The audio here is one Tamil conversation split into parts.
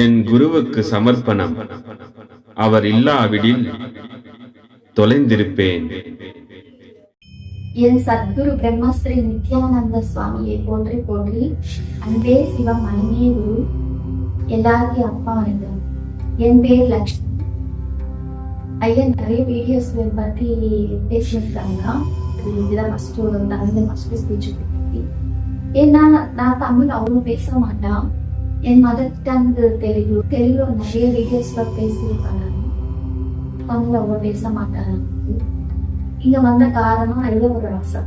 என் குருவுக்கு சமர்ப்பணம். அவர் இல்லாவிடில் தொலைந்திருப்பேன். என் சத்குரு பிரம்மஸ்ரீ நித்யானந்த சுவாமியை போற்றி போற்றி அன்பே சிவம் அன்பே குரு எல்லாருக்கும் அப்பா வணக்கம். என் பேர் லக்ஷ்மி ஐயன் நிறைய வீடியோஸ் பற்றி பேசியிருக்காங்க. இதுதான் ஃபர்ஸ்ட் நடந்த ஃபர்ஸ்ட் ஸ்பீச் ஏன்னா நான் தமிழ் அவ்வளோ பேச மாட்டேன். என் மதர் டங் தெலுங்கு தெலுங்குல நிறைய வீடியோஸ்ல பேசியிருக்காங்க. தமிழ் அவ்வளோ பேச மாட்டாங்க. இங்க வந்த காரணம் ஐயா ஒரு ஆசை.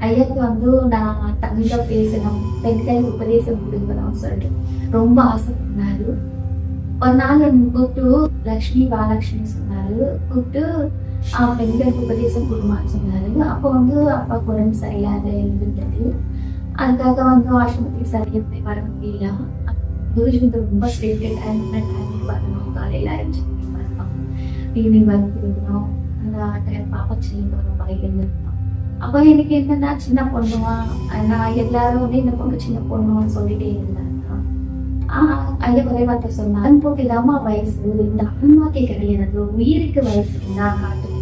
ஐயாக்கு வந்து நான் தமிழ்ல பேசணும் பெண்கள் உபதேசம் கொடுக்கணும் சொல்லிட்டு ரொம்ப ஆசைப்பட்டாரு. ஒரு நாள் என் கூப்பிட்டு லக்ஷ்மி பாலலட்சுமி சொன்னாரு. கூப்பிட்டு ஆஹ், பெண்களுக்கு உபதேசம் கொடுமான்னு சொன்னாரு. அப்போ வந்து அப்பாவுக்கு உடம்பு சரியில்லாத இருந்துட்டது அதுக்காக வந்து ஆசிரமத்துக்கு சரியா போய் வர முடியல. குருஜி ரொம்ப ஸ்ட்ரிக்ட் டைம் டைம் வரணும் காலையில் அஞ்சு மணிக்கு வரணும் ஈவினிங் வரைக்கும் கொடுக்கணும் அந்த டைம் பாப்பா சின்ன பொண்ணு பழகிட்டு அப்போ எனக்கு என்னன்னா சின்ன பொண்ணுவா நான் எல்லாரும் வந்து இந்த பொண்ணு சின்ன பொண்ணுன்னு சொல்லிட்டே இருந்தாங்க ஆஹ் ஐயா ஒரே வார்த்தை சொன்னா அன்புக்கு இல்லாம வயசு இந்த அம்மாக்கு கிடையாது உயிருக்கு வயசு தான் காட்டுவேன்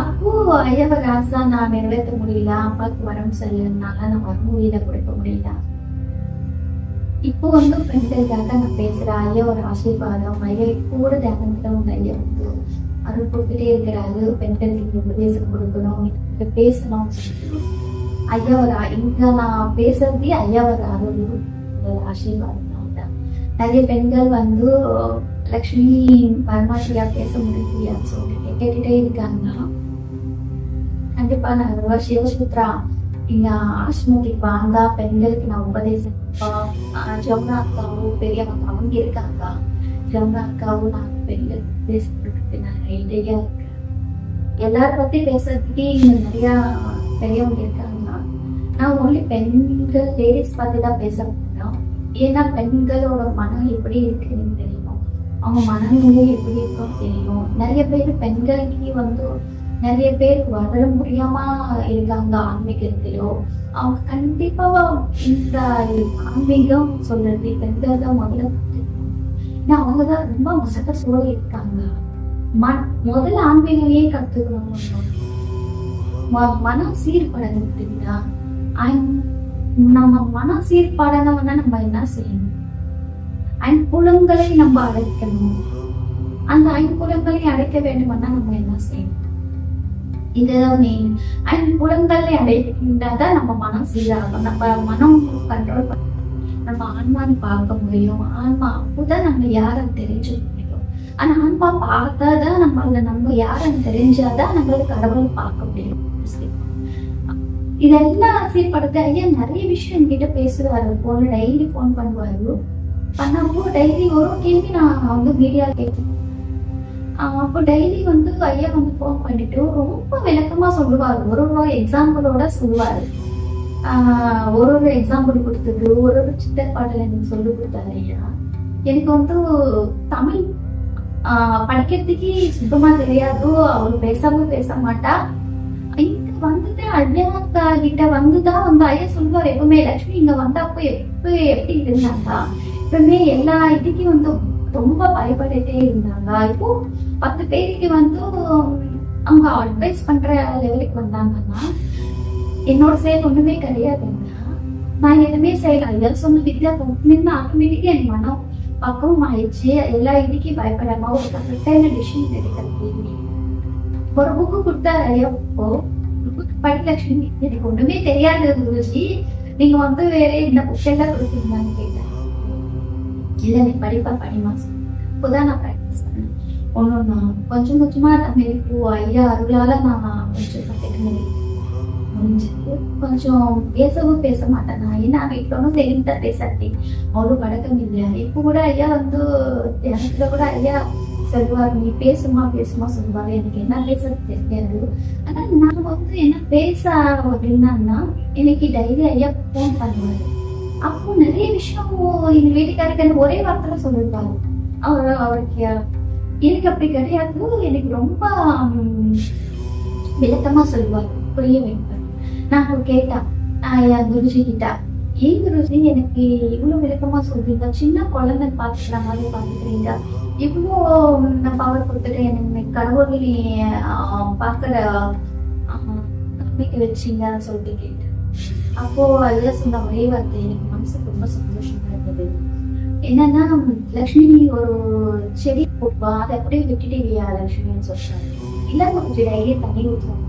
அப்போ ஐயாவை ராசா நான் நிறைவேற்ற முடியல அப்பாவுக்கு வரம் சரியில்லைனால நான் வர முடியல கொடுக்க முடியல இப்போ வந்து பெண்களுக்காக நான் பேசுறேன் ஐயா ஒரு ஆசீர்வாதம் ஐயா இப்போ கூட தியானத்துல உங்க ஐயா வந்து அருள் கொடுத்துட்டே இருக்கிறாரு பெண்களுக்கு உபதேசம் கொடுக்கணும் இங்க பேசணும்னு சொல்லிட்டு ஐயா ஒரு ஆ- இங்க நான் பேசுறதே ஐயா ஒரு அருள் ஒரு ஆசீர்வாதம் தான் நிறைய பெண்கள் வந்து லக்ஷ்மி பரமாசியா பேச முடியலையான்னு சொல்லிட்டு கேட்டுட்டே இருக்காங்க கண்டிப்பா நான் ரொம்ப சிவசூத்ரா இங்க ஆசிரமத்துக்கு வாங்க பெண்களுக்கு நான் உபதேசம் ஆஹ் ஜமுனா அக்காவும் பெரியவங்க அவங்க இருக்காங்க ஜமுனா அக்காவும் நான் பெண்கள் உபதேசத்துக்கு நிறைய ரெடியா இருக்கு எல்லாரும் பத்தி பேசுறதுக்கே இங்க நிறைய பெரியவங்க இருக்காங்க நான் ஒன்லி பெண்கள் லேடிஸ் பத்தி தான் பேச போறோம் ஏன்னா பெண்களோட மனம் எப்படி இருக்குன்னு தெரியும் அவங்க மனநிலை எப்படி இருக்கும் தெரியும் நிறைய பேர் பெண்களுக்கு வந்து நிறைய பேர் வர முடியாம இருக்காங்க ஆன்மீகத்திலோ அவங்க கண்டிப்பா இந்த ஆன்மீகம் சொல்றது பெண்கள் தான் முதல்ல ஏன்னா அவங்கதான் ரொம்ப மசக்க சூழல் இருக்காங்க. ம- முதல்ல ஆன்மீகமே கத்துக்கணும் ம- மனம் சீர்படணும் அப்படின்னா நம்ம மனம் சீர்படணும்னா நம்ம என்ன செய்யணும்? ஐம்புலங்களை நம்ம அடைக்கணும். அந்த ஐம்புலங்களை அடைக்க வேண்டும்னா நம்ம என்ன செய்யணும்? இதுதான் மெயின் ஐம்புலங்களை அடைக்கின்றாதான் நம்ம மனம் சீராகும். நம்ம மனம் கண்ட்ரோல் பண்ண நம்ம ஆன்மான்னு பார்க்க முடியும். ஆன்மா அப்போதான் நம்ம யாரும் தெரிஞ்சு முடியும். ஆனா ஆன்மா பார்த்தாதான் நம்மள நம்ம யாருன்னு தெரிஞ்சாதான் நம்மளால கடவுளை பார்க்க முடியும். இதெல்லாம் ஆசைப்படுத்த ஐயா நிறைய விஷயம் என்கிட்ட பேசுவாரு. போன டெய்லி ஃபோன் பண்ணுவாரு. பண்ணப்போ டெய்லி ஒரு கேள்வி நான் வந்து மீடியா கேட்பேன். அப்போ டெய்லி வந்து ஐயா வந்து ஃபோன் பண்ணிட்டு ரொம்ப விளக்கமாக சொல்லுவார். ஒரு ஒரு எக்ஸாம்பிளோட சொல்லுவார். ஒரு ஒரு எக்ஸாம்பிள் கொடுத்தது ஒரு ஒரு சித்தர் பாடல் எனக்கு சொல்லி கொடுத்தாரு ஐயா. எனக்கு வந்து தமிழ் படிக்கிறதுக்கு சுத்தமா தெரியாது. அவரு பேசாம பேச மாட்டா. இங்க வந்துட்டு அய்யா கிட்ட வந்துதான் வந்து ஐயா சொல்லுவார். எப்பவுமே லட்சுமி இங்க வந்தப்போ எப்ப எப்படி இருந்தாங்க எப்பவுமே எல்லா இதுக்கும் வந்து ரொம்ப பயப்பட்டுட்டே இருந்தாங்க. இப்போ பத்து பேருக்கு வந்து அவங்க அட்வைஸ் பண்ற லெவலுக்கு வந்தாங்கன்னா என்னோட செயல் ஒண்ணுமே கிடையாதுன்னா நான் எதுவுமே செய்யல. ஐயா சொன்ன வித்யா நின்று ஆட்டோமேட்டிக்கா என் மனம் பக்கம் ஆயிடுச்சு. எல்லா இதுக்கும் பயப்படாம ஒரு கரெக்டான டிசிஷன் எடுக்கிறது ஒரு புக்கு கொடுத்தா ஐயா படிலட்சுமி எனக்கு ஒண்ணுமே தெரியாது குருஜி நீங்க வந்து வேற இந்த புக் எல்லாம் கொடுத்தீங்களான்னு கேட்டேன். இல்ல நீ படிப்பா படிமா இப்போதான் நான் ப்ராக்டிஸ் பண்ணேன். ஒன்னொன்னா கொஞ்சம் கொஞ்சமாக தமிழ் இப்போ ஐயா அருளால நான் கொஞ்சம் கற்றுக்கிட்டேன் முடிஞ்சது கொஞ்சம் பேசவும் பேச மாட்டேன். நான் ஏன்னா வீட்டிலும் ஒன்றும் தான் பேசாட்டி அவ்வளோ பழக்கம் இல்லை. இப்போ கூட ஐயா வந்து தியானத்துல கூட ஐயா சொல்லுவார் நீ பேசுமா பேசுமா சொல்லுவார். எனக்கு என்ன பேசுறது தெரியாது. ஆனால் நான் வந்து என்ன பேச அப்படின்னா எனக்கு டைரி ஐயா ஃபோன் பண்ணுவாரு. அப்போ நிறைய விஷயம் எங்க வீட்டுக்காரருக்கு அந்த ஒரே வார்த்தையில சொல்லிருப்பாங்க அவர் அவருக்கு எனக்கு அப்படி கிடையாது. எனக்கு ரொம்ப விளக்கமா சொல்லுவாரு. புரிய வைப்பார். நான் அவர் கேட்டா நான் என் குருஜி கிட்ட ஏன் குருஜி எனக்கு இவ்வளவு விளக்கமா சொல்றீங்க. சின்ன குழந்தை பாத்துக்கிற மாதிரி பாத்துக்கிறீங்க. இவ்வளோ நான் பவர் கொடுத்துட்டு எனக்கு கடவுள் பார்க்குற நம்பிக்கை வச்சீங்கன்னு சொல்லிட்டு அப்போ அதுதான் சொன்ன ஒரே வார்த்தை எனக்கு மனசுக்கு ரொம்ப சந்தோஷமா இருந்தது. என்னன்னா லக்ஷ்மி ஒரு செடி போப்பா அதை அப்படியே விட்டுட்டீங்க லக்ஷ்மின்னு சொல்றாங்க இல்ல கொஞ்சம் டெய்லி தண்ணி ஊற்றணும்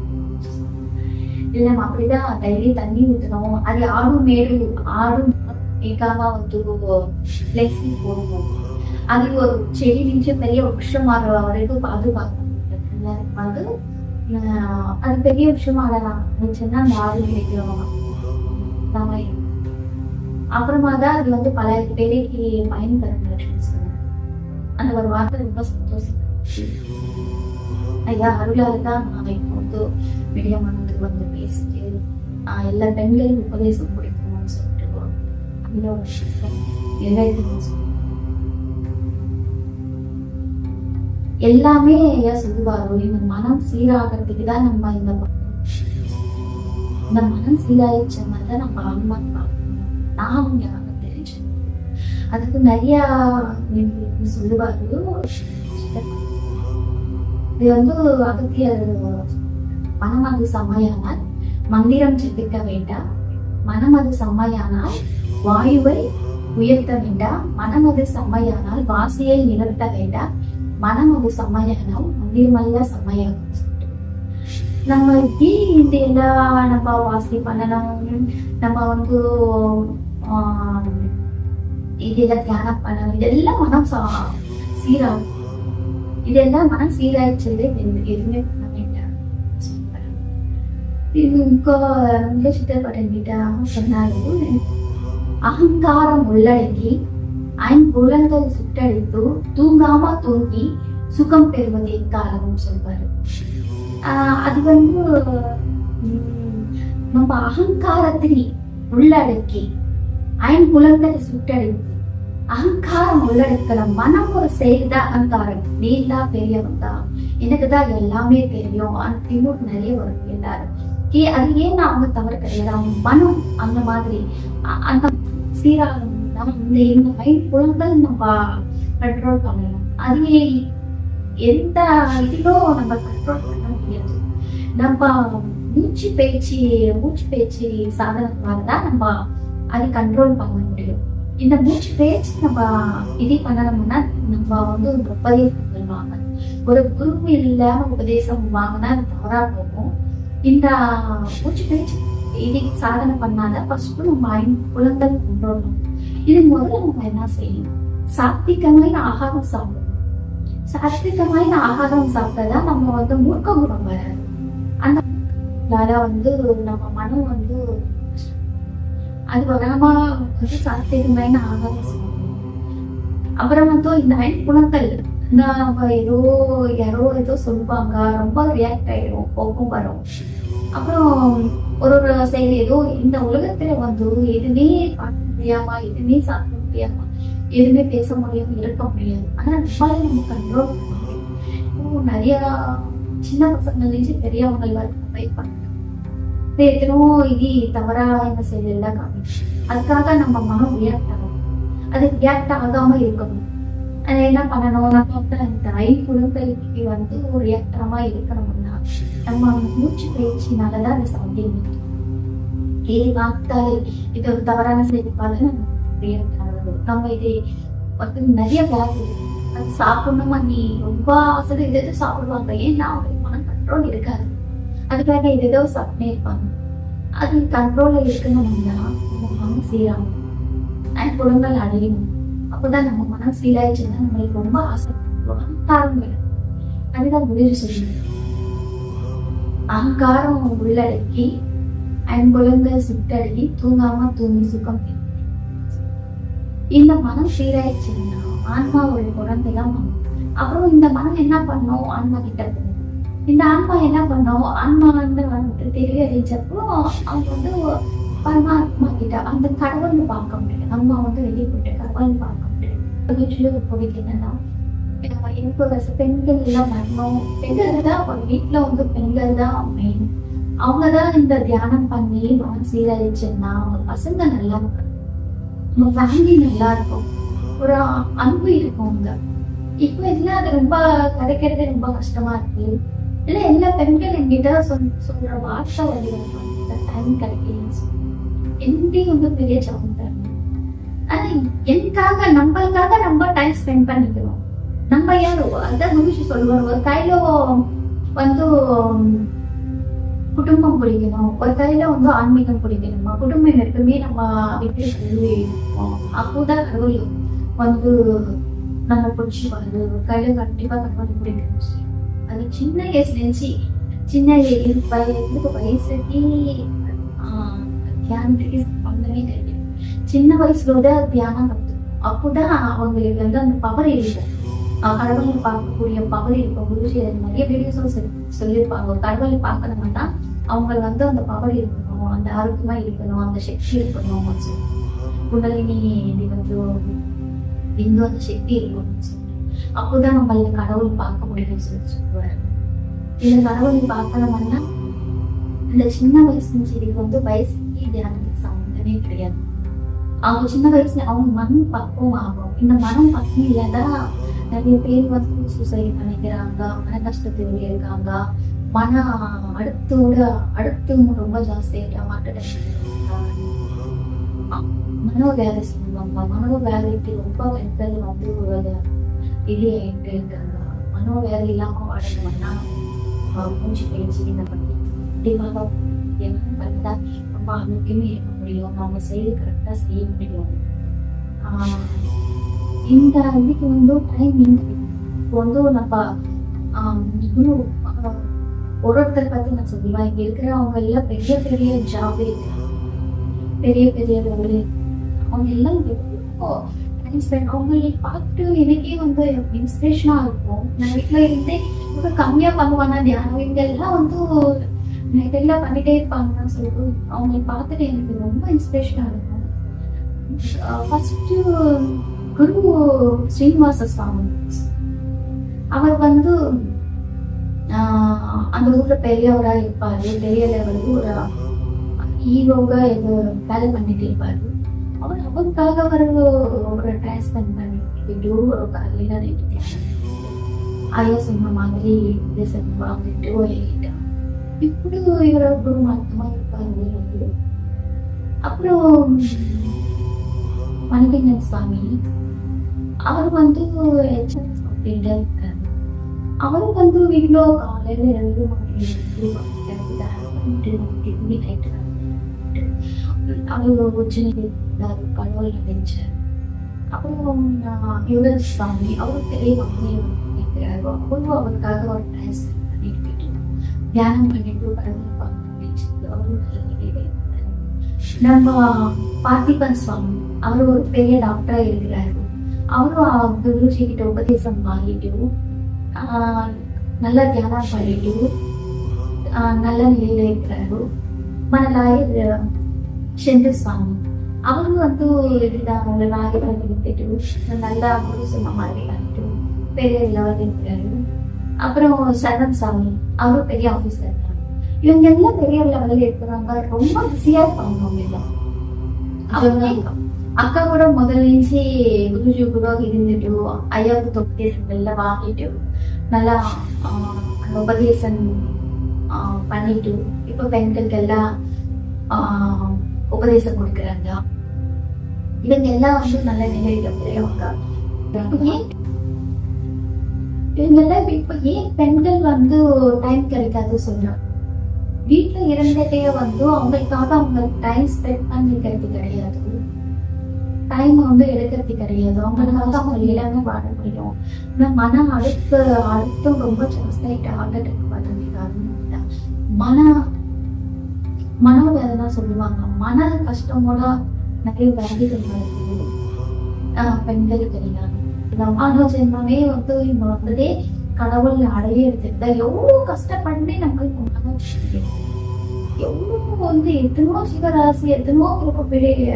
இல்ல அப்படிதான் டெய்லி தண்ணி ஊற்றணும் அது ஆடும் மேடு ஆடும் ஏகாமா வந்து பிளேசிங் போடணும். அது ஒரு செடி நின்று பெரிய விஷயமாக வரைக்கும் பாதுகாக்கணும். வந்து அது பெரிய விஷயமாக இருந்துச்சுன்னா அந்த ஆடு கிடைக்கும் அப்புறமா தான் அது வந்து பல பேருக்கு பயன்பெறும் லட்சுமி அந்த ஒரு வார்த்தை ரொம்ப சந்தோஷம். ஐயா அருளால் தான் நான் இப்போ வந்து விடியமானதுக்கு வந்து பேசிட்டு ஆஹ் எல்லா பெண்களுக்கும் உபதேசம் கொடுக்கணும்னு சொல்லிட்டு அந்த ஒரு விஷயம் எல்லாமே ஐயா சொல்லுவாரோ. இந்த மனம் சீராகிறதுக்கு தான் நம்ம இந்த இந்த மனம் சீராயிடுச்சுன்னா மாதிரி நம்ம ஆன்மா பார்க்கணும். நான் ஞாபகம் தெரிஞ்சு அதுக்கு நிறைய சொல்லுவாரு இது வந்து அகத்தியர் மனம் அது செம்மையானால் மந்திரம் ஜெபிக்க வேண்டாம். மனம் அது செம்மையானால் வாயுவை உயர்த்த வேண்டாம். மனம் அது செம்மையானால் வாசியை நிறுத்த வேண்டாம். மனம் அது செம்மையானால் மந்திரமல்ல செம்மையாகும் நம்ம எப்படி இந்த எல்லா நம்ம வாசி பண்ணணும்? நம்ம வந்து இதெல்லாம் தியானம் பண்ணணும். இதெல்லாம் மனம் சா- சீராகும். இதெல்லாம் மனம் சீராயிடுச்சு எதுவுமே பண்ண வேண்டாம். சொல்றாங்க. இது ఇంకో சித்தப்பட்ட சொன்னாரு அகங்காரம் உள்ளடக்கி ஐம்புலங்கள் சுட்டடித்து தூங்காம தூங்கி சுகம் பெறுவதே எக்காலம் சொல்வாரு. அது வந்து நம்ம அகங்காரத்தை உள்ளடக்கி ஐம்புலங்களை சுட்டடைத்து அகங்காரம் உள்ளடக்கல மனம் ஒரு செயல்தான் அகங்காரம். நீ தான் பெரியவன் தான் எனக்கு தான் எல்லாமே தெரியும். இன்னும் நிறைய வரும் எல்லாரும். ஏ அது ஏன் அவங்க தவறு கிடையாது? அவங்க மனம் அந்த மாதிரி. அந்த சீராகணும் இந்த இந்த மைண்ட் குலங்கள் நம்ம கண்ட்ரோல் பண்ணலாம். அதுவே எந்த இதிலும் நம்ம கண்ட்ரோல் பண்ண நம்ம மூச்சு பேச்சு மூச்சு பேச்சு சாதனத்தினால தான் நம்ம அதை கண்ட்ரோல் பண்ண முடியும். இந்த மூச்சு பேச்சு நம்ம இது பண்ணணும்னா நம்ம வந்து ஒரு உபதேசம் வாங்கணும் ஒரு குரு இல்லாம உபதேசம் வாங்கினா அது தவறா போகும். இந்த மூச்சு பேச்சு இது சாதனை பண்ணாதான் ஃபர்ஸ்ட் நம்ம மைண்ட் புலங்கள் கண்ட்ரோல் பண்ணணும் இது முதல்ல நம்ம என்ன செய்யணும்? சாத்விகமான ஆகாரம் சாப்பிடணும். சாத்விகமான ஆகாரம் சாப்பிட்டா நம்ம வந்து மூர்க்க குணம் வராது அந்த வந்து நம்ம மனம் வந்து அது வராம வந்து சாத்விகமான ஆகாரம் அப்புறம் வந்து இந்த குணத்தல் குணங்கள் நம்ம ஏதோ யாரோ ஏதோ சொல்லுவாங்க ரொம்ப ரியாக்ட் ஆயிடும் கோபம் வரும். அப்புறம் ஒரு ஒரு செயல் ஏதோ இந்த உலகத்துல வந்து எதுவுமே பார்க்க முடியாம எதுவுமே சாப்பிட முடியாம எதுவுமே பேச முடியாம இருக்க முடியாது. ஆனா நம்மளால நம்ம கண்ட்ரோல் பண்ண நிறைய சின்ன பசங்கள்லேருந்து பெரியவங்கள் வரைக்கும் ட்ரை பண்ணுறாங்க எத்தனோ இது தவறா இந்த செயல் எல்லாம் காமிச்சு அதுக்காக நம்ம மனம் ரியாக்ட் ஆகும். அது ரியாக்ட் ஆகாம இருக்கணும். அதை என்ன பண்ணணும்? நம்ம இந்த ஐ ஐம்புலங்களுக்கு வந்து ஒரு ரியாக்டரமா இருக்கணும்னா நம்ம மூச்சு பயிற்சினாலதான் அது சாத்தியம். இது பார்த்தாலே இது ஒரு தவறான செய்திப்பால ரியாக்ட் ஆகுது. நம்ம இதை வந்து நிறைய வியாதி அது சாப்பிடணுமா நீ? ரொம்ப ஆசை இது எது சாப்பிடுவாங்க? ஏன்னா அவங்களுக்கு மனம் கண்ட்ரோல் இருக்காது. அதுக்காக இது ஏதோ சாப்பிட்டே இருப்பாங்க. அது கண்ட்ரோல்ல இருக்கணும்னா நம்ம மனம் சீராகும். ஐம்புலங்கள் அழியணும் அப்பதான் நம்ம மனம் சீராயிடுச்சுன்னா நம்மளுக்கு ரொம்ப ஆசை. அகங்காரம் அதுதான் முடிவு சொல்லுங்க அகங்காரம் உள்ளடக்கி குழந்தை சுட்டடக்கி தூங்காம தூங்கி சுகம் இந்த மனம் சீராயிடுச்சுன்னா ஆன்மா ஒரு குழந்தைதான் மனம் அப்புறம் இந்த மனம் என்ன பண்ணும் ஆன்மா கிட்ட போகும். இந்த ஆன்மா என்ன பண்ணும் ஆன்மா வந்து வந்து தெரியறிஞ்சப்போ அவங்க வந்து பரமாத்மா கிட்ட அந்த கடவுள்னு பார்க்க முடியும் அம்மா வந்து வெளியே போட்டு கடவுள்னு பார்க்க முடியும் வீட்டுல ஒரு என்னன்னா அஹ் பெண்கள் எல்லாம் வரணும். பெண்கள் தான் ஒரு வீட்டுல வந்து பெண்கள் தான் மெயின் அவங்கதான் இந்த தியானம் பண்ணி மனம் சீரழிச்சுன்னா அவங்க பசங்க நல்லா இருக்கும் உங்க ஃபேமிலி நல்லா இருக்கும் ஒரு அன்பு இருக்கும் அங்க. இப்போ இதுல அது ரொம்ப கிடைக்கிறது ரொம்ப கஷ்டமா இருக்கு. இல்ல எல்லா பெண்கள் என்கிட்ட சொல் சொல்ற வார்த்தை வருவாங்க டைம் கிடைக்கலன்னு சொல்லி வந்து பெரிய ஜாபம் தரணும் ஆனா எனக்காக நம்மளுக்காக நம்ம டைம் ஸ்பெண்ட் பண்ணிக்கிறோம். நம்ம யார்? அதான் குருஷி சொல்லுவார். ஒரு கையில வந்து குடும்பம் பிடிக்கணும் ஒரு கையில வந்து ஆன்மீகம் பிடிக்கணுமா குடும்பம் இருக்குமே நம்ம விட்டு அப்போதான் கடவுள் வந்து நம்ம பிடிச்சி வருது கையில கண்டிப்பா கட் பண்ணி பிடிக்கணும். அது சின்ன வயசுல இருந்துச்சு சின்ன வயசுக்கு வயசுக்கு ஆஹ், தியானத்துக்கு பண்ணவே தெரியும் சின்ன வயசுலோட தியானம் கற்றுக்கணும் அப்போதான் அவங்களுக்கு வந்து அந்த பவர் இருக்கும் கடவுளை பார்க்கக்கூடிய பவர் இருக்கும் குருஜி அது நிறைய வீடியோஸும் சொல்லியிருப்பாங்க. கடவுளை பார்க்கணும்னா அவங்க வந்து அந்த பவர் இருக்கணும். அந்த ஆரோக்கியமா இருக்கணும். அந்த சக்தி இருக்கணும் அப்படின்னு சொல்லி. குண்டலினி இது வந்து இந்து அந்த சக்தி இருக்கும்னு சொல்லி அப்போதான் நம்மள கடவுள் பார்க்க முடியும்னு சொல்லி சொல்லுவாரு இந்த கடவுளை பார்க்கணும்னா இந்த சின்ன வயசு செடிக்கு வந்து வயசுக்கு தியானத்துக்கு சம்மந்தமே கிடையாது. அவங்க சின்ன வயசுல அவங்க மனம் பக்குவம் ஆகும். இந்த மனம் பக்குவம் இல்லாதான் நிறைய பேர் வந்து சூசைட் பண்ணிக்கிறாங்க மன கஷ்டத்துல இருக்காங்க மன அடுத்தோட அடுத்து ரொம்ப ஜாஸ்தியாயிட்டா மாட்ட எவ்வளோ வேலை செய்வாங்க மனோ வேலைக்கு ரொம்ப பெண்கள் வந்து ஒரு இது ஆகிட்டு இருக்காங்க மனோவேலை இல்லாம வாழணும்னா ஆஹ் மூச்சு பயிற்சி இந்த பண்ணி? கண்டிப்பாக என்ன பண்ணா ரொம்ப ஆரோக்கியமே இருக்க முடியும்? அவங்க செய்து கரெக்டாக செய்ய முடியும். இந்த இதுக்கு வந்து டைமிங் இப்போ வந்து நம்ம குரு ஒரு ஒருத்தர் பத்தி நான் சொல்லுவேன் இங்கே இருக்கிறவங்க எல்லாம் பெரிய பெரிய ஜாப் இருக்காங்க. பெரிய பெரிய லெவலில் அவங்க எல்லாம் எவ்வளோ டைம் ஸ்பெண்ட் அவங்களை பார்த்து எனக்கே வந்து இன்ஸ்பிரேஷனா இருக்கும். நான் வீட்டுல இருந்தே ரொம்ப கம்மியா பண்ணுவாங்க தியானம் இங்க எல்லாம் வந்து நைட் எல்லாம் பண்ணிட்டே இருப்பாங்கன்னு சொல்லிட்டு அவங்களை பார்த்துட்டு எனக்கு ரொம்ப இன்ஸ்பிரேஷனா இருக்கும். ஃபர்ஸ்ட் குரு ஸ்ரீனிவாச சுவாமி. அவர் வந்து அந்த ஊர்ல பெரியவரா இருப்பாரு பெரிய லெவலுக்கு ஒரு ஈரோக ஏதோ வேலை பண்ணிட்டு இருப்பாரு. அவர் அவருக்காக ஒரு ஒரு டைம் ஸ்பெண்ட் பண்ணிட்டு ஒரு காலையில நைட்டு ஐயா சொன்ன மாதிரி இது வாங்கிட்டு ஓடிட்டான் இப்படி இவரோட குடும்பமா இருப்பாரு வந்து அப்புறம் மணிகண்டன் சுவாமி அவர் வந்து ஹெச்எஸ் அப்படின்ட்டு இருக்காரு அவர் வந்து வீட்டில் காலையில ரெண்டு மணி பண்ணிட்டு நைட்டு அவர் உச்சனை கடவுள் நினைச்சார் அப்புறம் ஆஹ், யுவராஜ் சுவாமி அவர் பெரிய மகனையும் இருக்கிறாரு அவரும் அவருக்காக ஒரு டைம் பண்ணிட்டு போயிட்டு தியானம் பண்ணிட்டு கடவுள் பார்த்து அவரும் நல்ல நிலையில இருந்தாரு. நம்ம பார்த்திபன் சுவாமி அவர் ஒரு பெரிய டாக்டரா இருக்கிறாரு அவரும் குருஜி கிட்ட உபதேசம் வாங்கிட்டு ஆஹ், நல்ல தியானம் பண்ணிட்டு ஆஹ், நல்ல நிலையில இருக்கிறாரு மனலாயர் செந்து சுவாமி அவரும் வந்து இதுதான் நாயகன் எடுத்துட்டு நல்லா குரு சொன்ன மாதிரி பண்ணிட்டு பெரிய லெவல் இருக்கிறாரு அப்புறம் சரணம் சாமி அவரும் பெரிய ஆஃபீஸர் இருக்காங்க இவங்க எல்லாம் பெரிய லெவலில் இருக்கிறாங்க ரொம்ப பிஸியா இருப்பாங்க அவங்க எல்லாம் அவங்க அக்கா கூட முதல்லேருந்து குருஜி கூட இருந்துட்டு ஐயாவுக்கு உபதேசம் எல்லாம் வாங்கிட்டு நல்லா ஆஹ், அந்த உபதேசம் ஆஹ், பண்ணிட்டு இப்போ பெண்களுக்கு எல்லாம் ஆஹ், உபதேசம் கொடுக்குறாங்க. இவங்க எல்லாம் வந்து நல்ல நிலையில பெரியவங்க இப்ப இவங்க எல்லாம் இப்ப ஏன் பெண்கள் வந்து டைம் கிடைக்காது சொல்றாங்க? வீட்டுல இருந்துட்டே வந்து அவங்களுக்காக அவங்க டைம் ஸ்பெண்ட் பண்ணிக்கிறது கிடையாது. டைம் வந்து எடுக்கிறது கிடையாது. அவங்களுக்காக அவங்க எல்லாமே வாழ முடியும். ஆனா மன அழுத்த அழுத்தம் ரொம்ப ஜாஸ்தியாயிட்டு ஆர்டர் பார்த்தீங்க மன மனோவேதனை சொல்லுவாங்க. மன கஷ்டமோட நிறைய வியாதிகள் வருது ஆஹ் பெண்கள் கிடையாது இந்த மானவ ஜென்மமே வந்து இவங்க வந்துட்டே கடவுள் அடையிறதுக்கு தான் எவ்வளோ கஷ்டப்பட்டு நம்ம இப்போ எவ்வளோ வந்து எத்தனோ சிவராசி எத்தனோ பெரிய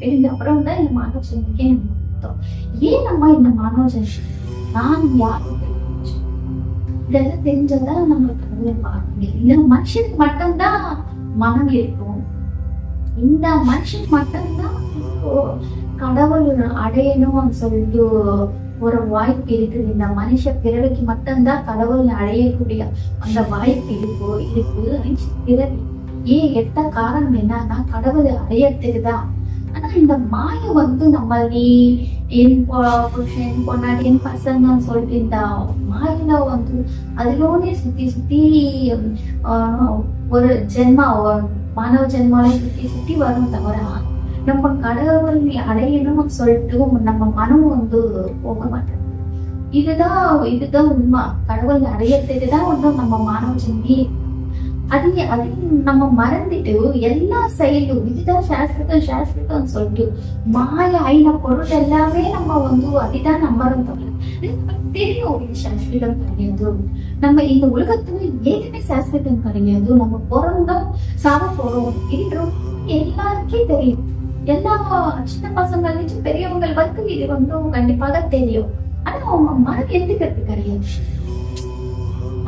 எழுந்த அப்புறம் தான் இந்த மாணவ ஜென்மக்கே நம்ம ஏன் நம்ம இந்த மாணவ ஜென்மம் நான் யாரும் இதெல்லாம் தெரிஞ்சதான் நம்மளுக்கு கடவுளை பார்க்க முடியும்? இந்த மனுஷனுக்கு மட்டும்தான் மனம் இருக்கும் இந்த மனுஷன் மட்டும்தான் கடவுள் அடையணும் சொல்லிட்டு ஒரு வாய்ப்பு இருக்குது. இந்த மனுஷ பிறவிக்கு மட்டும்தான் கடவுள் அடையக்கூடிய அந்த வாய்ப்பு இருக்கோ இருக்கு. பிறவி ஏன் எட்ட காரணம் என்னன்னா கடவுளை அடையறதுக்கு தான். ஆனா இந்த மாய வந்து நம்ம நீ என் புருஷன் பொன்னாடி என் பசங்கன்னு சொல்லிட்டு இந்த மாயில வந்து அதிலோனே சுத்தி சுத்தி ஆஹ், ஒரு ஜென்மா மாணவ ஜென்மாவை சுற்றி சுற்றி வரும் தவிர நம்ம கடவுள் அடையணும்னு சொல்லிட்டு நம்ம மனம் வந்து போக மாட்டேங்குது இதுதான் இதுதான் உண்மை. கடவுள் அடையறதுக்கு தான் வந்து நம்ம மாணவ ஜென்மி. அது அதையும் நம்ம மறந்துட்டு எல்லா செயலும் இதுதான் சாஸ்திரம் சாஸ்திரம்னு சொல்லிட்டு மாய ஐன பொருள் எல்லாமே நம்ம வந்து அதுதான் நம்பரும் தெரியும் சாஸ்திரம் கிடையாது. நம்ம இந்த உலகத்துல ஏதுமே சாஸ்திரம் கிடையாது. நம்ம பிறந்தோம் சாக போறோம் இது ரொம்ப எல்லாருக்கே தெரியும். எல்லா சின்ன பசங்க பெரியவங்கள் பெரியவங்க வரைக்கும் இது வந்து கண்டிப்பாக தெரியும். ஆனா அவங்க மனம் ஏத்துக்கிறது கிடையாது.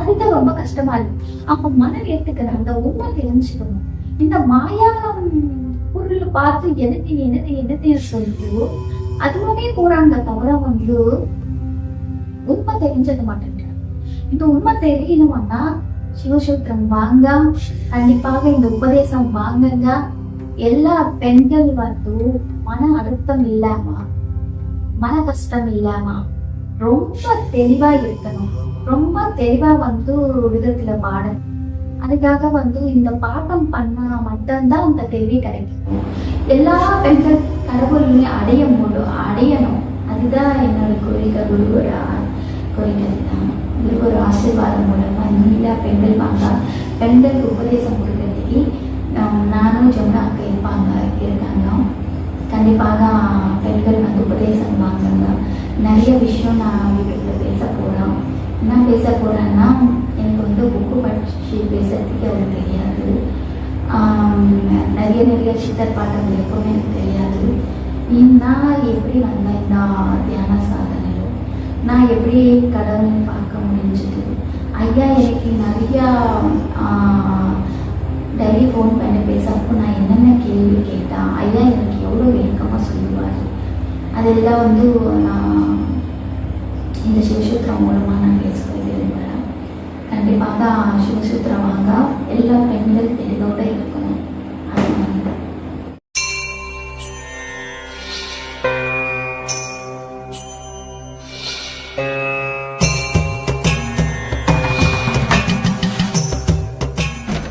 அதுதான் ரொம்ப கஷ்டமா இருக்கு. அவங்க மனம் ஏத்துக்கிற அந்த உண்மை தெரிஞ்சுக்கணும். இந்த மாயா பொருள் பார்த்து எனது எனது எனது சொல்லியோ அதுவுமே போறாங்க தவிர வந்து உண்மை தெரிஞ்சது மாட்டேங்கிறாங்க இந்த உண்மை தெரியணும்னா சிவசூத்திரம் வாங்க கண்டிப்பாக இந்த உபதேசம் வாங்குங்க. எல்லா பெண்கள் வந்து மன அழுத்தம் இல்லாம மன கஷ்டம் இல்லாம ரொம்ப தெளிவா இருக்கணும். ரொம்ப தெளிவா வந்து ஒரு விதத்துல பாடணும். அதுக்காக வந்து இந்த பாட்டம் பண்ணா மட்டும்தான் அந்த தெளிவு கிடைக்கும். எல்லா பெண்கள் கடவுளையும் அடைய முடியும் அடையணும். அதுதான் என்னோட கோரிக்கை. குருவோட கோரிக்கை தான் குருவோட ஆசீர்வாதம் மூலமா நீங்களா பெண்கள் வாங்க பெண்களுக்கு உபதேசம் கொடுக்கறதுக்கு நானும் ஜமுனா அக்கா இருப்பாங்க இருக்காங்க. கண்டிப்பாக பெண்கள் வந்து உபதேசம் வாங்குங்க நிறைய விஷயம் நான் வீட்டுக்குள்ள பேச போகிறோம் என்ன பேச போகிறேன்னா எனக்கு வந்து புக்கு படிச்சு பேசுறதுக்கு அவ்வளோ தெரியாது. நிறைய நிறைய சித்தர் பாட்டங்கள் எப்பவுமே எனக்கு தெரியாது. நான் எப்படி வந்தேன்? இந்த தியான சாதனையில் நான் எப்படி கடவுளை பார்க்க முடிஞ்சது? ஐயா எனக்கு நிறையா டெய்லி ஃபோன் பண்ணி பேசப்போ நான் என்னென்ன கேள்வி கேட்டேன்? ஐயா எனக்கு எவ்வளோ விளக்கமாக சொல்லுவார்? அதெல்லாம் வந்து நான் இந்த சிவசூத்திரம் மூலமாக நான் பேச விரும்புகிறேன் கண்டிப்பாக சிவசூத்திரம் வாங்க எல்லா பெண்கள் தெளிவோடு இருக்கணும்.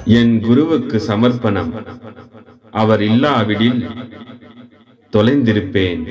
என் குருவுக்கு சமர்ப்பணம். அவர் இல்லாவிடில் தொலைந்திருப்பேன்.